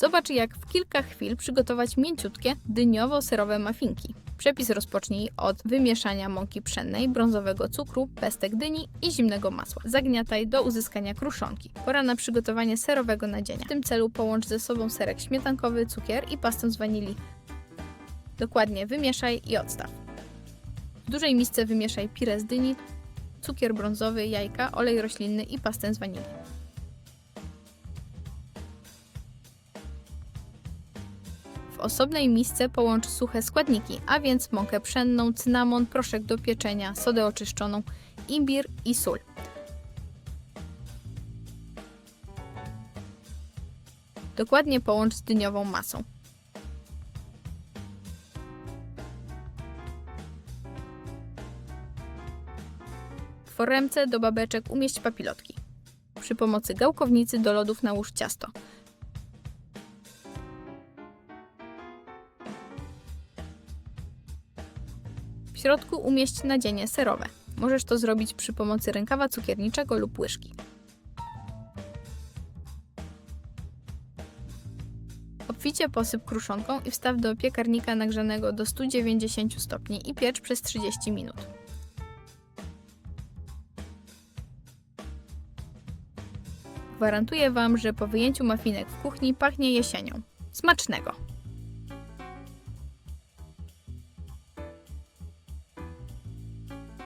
Zobacz, jak w kilka chwil przygotować mięciutkie, dyniowo-serowe muffinki. Przepis rozpocznij od wymieszania mąki pszennej, brązowego cukru, pestek dyni i zimnego masła. Zagniataj do uzyskania kruszonki. Pora na przygotowanie serowego nadzienia. W tym celu połącz ze sobą serek śmietankowy, cukier i pastę z wanilii. Dokładnie wymieszaj i odstaw. W dużej misce wymieszaj pire z dyni, cukier brązowy, jajka, olej roślinny i pastę z wanilii. W osobnej misce połącz suche składniki, a więc mąkę pszenną, cynamon, proszek do pieczenia, sodę oczyszczoną, imbir i sól. Dokładnie połącz z dyniową masą. W foremce do babeczek umieść papilotki. Przy pomocy gałkownicy do lodów nałóż ciasto. W środku umieść nadzienie serowe. Możesz to zrobić przy pomocy rękawa cukierniczego lub łyżki. Obficie posyp kruszonką i wstaw do piekarnika nagrzanego do 190 stopni i piecz przez 30 minut. Gwarantuję Wam, że po wyjęciu mafinek w kuchni pachnie jesienią. Smacznego!